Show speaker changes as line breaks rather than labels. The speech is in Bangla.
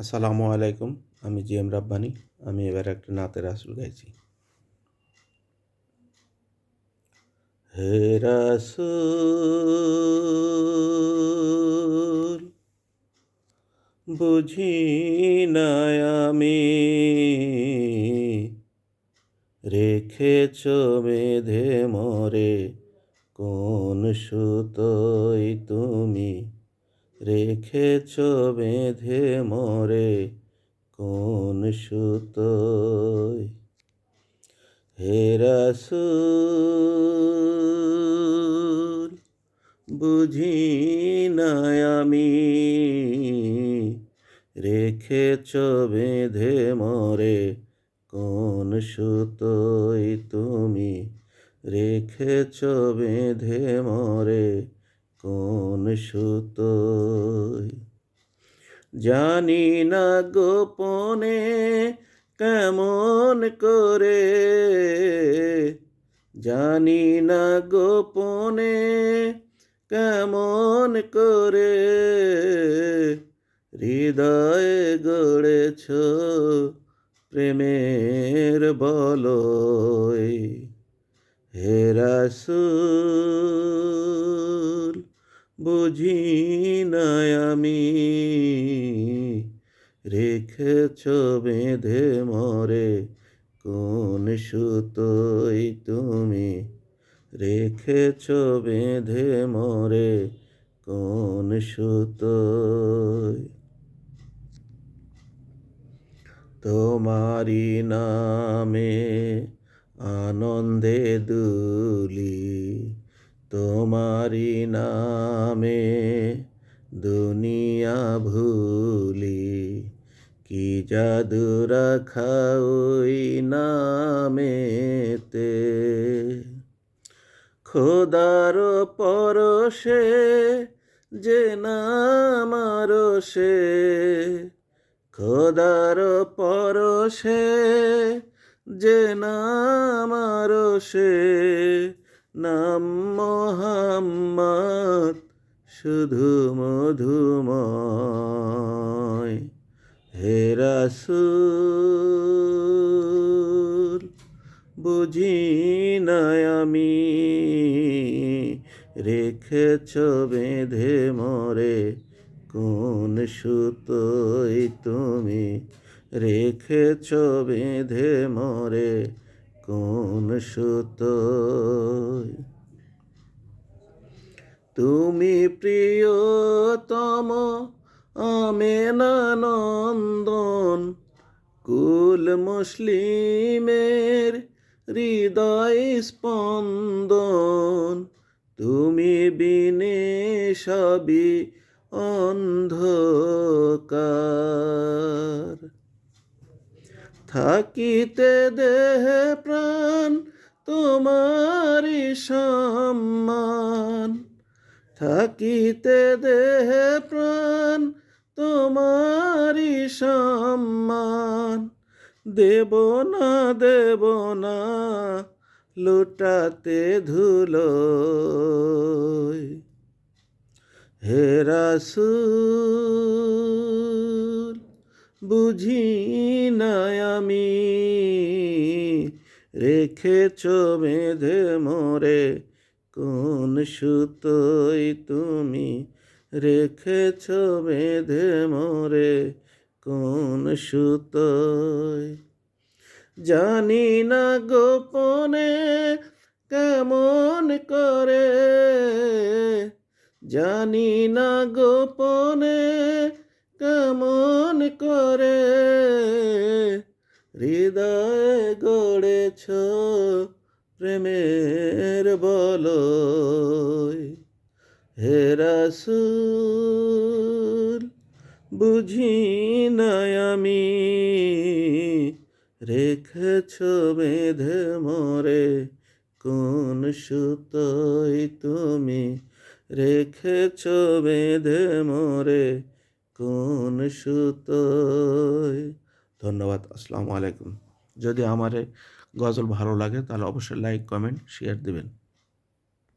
আসসালামু আলাইকুম, আমি জি এম রাব্বানি, আমি এবার একটা নাতের আসল গাইছি। হে রাসূল, বুঝি না আমি রেখেছ মেধে মরে কোন সুতোই তুমি রেখেছ বেঁধে মরে কোন সুতোয়? হে রাসূল, বুঝি আমি। রেখেছ বেঁধে মরে কোন সুতোয় তুমি? রেখেছ বেঁধে মরে কোন সুতোয় জানি না গোপনে কেমন করে। জানি না গোপনে কেমন করে। হৃদয়ে গড়েছ প্রেমের বলয়। হে রাসূল বুঝি না আমি। রেখেছ বেঁধে মরে, কোন সুতোই তুমি? রেখেছ বেঁধে মরে, কোন সুতোয় তোমারি নামে আনন্দে দুলি তোমারি নামে দুনিয়া ভুলি, কি জাদু রাখা ওই নামেতে? খোদার পরশে যে নামার সে খোদার পরশে যে নামার সে নাম মোহাম্মদ, শুধু মধুময়। হে রাসূল, বুঝি না আমি রেখেছ বেঁধে মরে, কোন সুতোই তুমি রেখেছ বেঁধে মরে। কোন সুতোয়? তুমি প্রিয়তম আমেনানন্দন কুল মুসলিমের হৃদয় স্পন্দন। তুমি বিনে সবই অন্ধকার। থাকিতে দেহে সম্মান। থাকিতে দেহে প্রাণ তোমারি সম্মান। দেব না দেব না, লুটাতে ধুলো। হে রাসূল, বুঝি না আমি রেখেছ বেঁধে মরে, কোন সুতোই তুমি রেখেছ বেঁধে মরে, কোন সুতোয় জানি না গোপনে কেমন করে, জানি না গোপনে কেমন করে। হৃদয়ে গড়েছ প্রেমের বলয়। হে রাসূল, বুঝি না আমি রেখেছ বেঁধে মরে কোন সুতোয় তুমি রেখেছ বেঁধে মরে কোন সুতোয় ধন্যবাদ আসসালামু আলাইকুম। যদি আমার গজল ভালো লাগে তাহলে অবশ্যই লাইক কমেন্ট শেয়ার দেবেন।